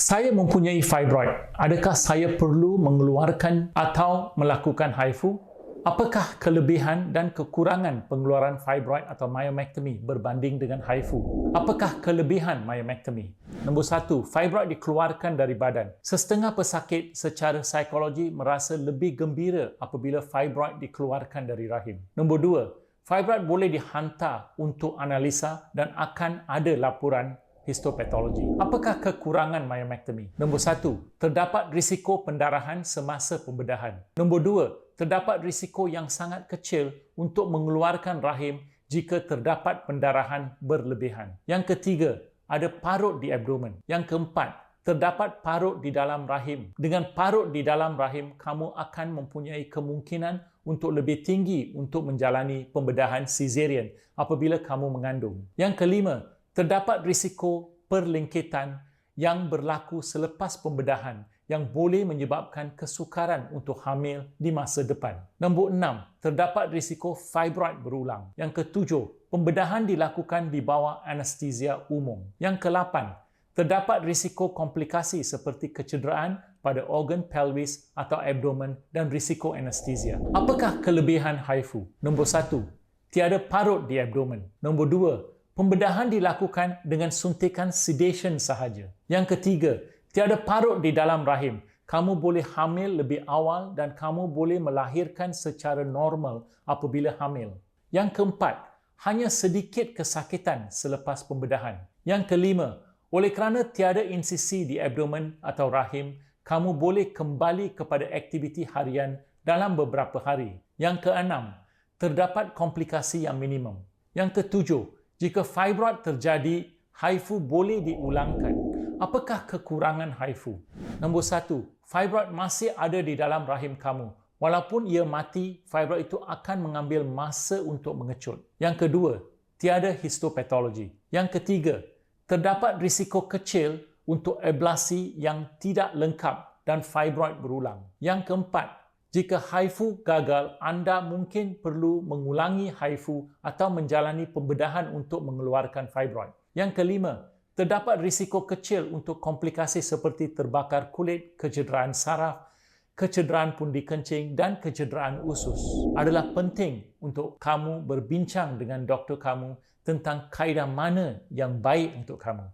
Saya mempunyai fibroid. Adakah saya perlu mengeluarkan atau melakukan HIFU? Apakah kelebihan dan kekurangan pengeluaran fibroid atau myomectomy berbanding dengan HIFU? Apakah kelebihan myomectomy? Nombor satu, fibroid dikeluarkan dari badan. Setengah pesakit secara psikologi merasa lebih gembira apabila fibroid dikeluarkan dari rahim. Nombor dua, fibroid boleh dihantar untuk analisa dan akan ada laporan histopatologi. Apakah kekurangan myomectomy? Nombor satu, terdapat risiko pendarahan semasa pembedahan. Nombor dua, terdapat risiko yang sangat kecil untuk mengeluarkan rahim jika terdapat pendarahan berlebihan. Yang ketiga, ada parut di abdomen. Yang keempat, terdapat parut di dalam rahim. Dengan parut di dalam rahim, kamu akan mempunyai kemungkinan untuk lebih tinggi untuk menjalani pembedahan caesarean apabila kamu mengandung. Yang kelima, terdapat risiko perlengketan yang berlaku selepas pembedahan yang boleh menyebabkan kesukaran untuk hamil di masa depan. Nombor enam, terdapat risiko fibroid berulang. Yang ketujuh, pembedahan dilakukan di bawah anestesia umum. Yang kelapan, terdapat risiko komplikasi seperti kecederaan pada organ pelvis atau abdomen dan risiko anestesia. Apakah kelebihan HIFU? Nombor satu, tiada parut di abdomen. Nombor dua, pembedahan dilakukan dengan suntikan sedation sahaja. Yang ketiga, Tiada parut di dalam rahim. Kamu boleh hamil lebih awal dan kamu boleh melahirkan secara normal apabila hamil. Yang keempat, hanya sedikit kesakitan selepas pembedahan. Yang kelima, oleh kerana tiada insisi di abdomen atau rahim, kamu boleh kembali kepada aktiviti harian dalam beberapa hari. Yang keenam, terdapat komplikasi yang minimum. Yang ketujuh, jika fibroid terjadi, HIFU boleh diulangkan. Apakah kekurangan HIFU? Nombor satu, fibroid masih ada di dalam rahim kamu. Walaupun ia mati, fibroid itu akan mengambil masa untuk mengecut. Yang kedua, tiada histopatologi. Yang ketiga, terdapat risiko kecil untuk ablasi yang tidak lengkap dan fibroid berulang. Yang keempat, jika HIFU gagal, anda mungkin perlu mengulangi HIFU atau menjalani pembedahan untuk mengeluarkan fibroid. Yang kelima, terdapat risiko kecil untuk komplikasi seperti terbakar kulit, kecederaan saraf, kecederaan pundi kencing dan kecederaan usus. Adalah penting untuk kamu berbincang dengan doktor kamu tentang kaedah mana yang baik untuk kamu.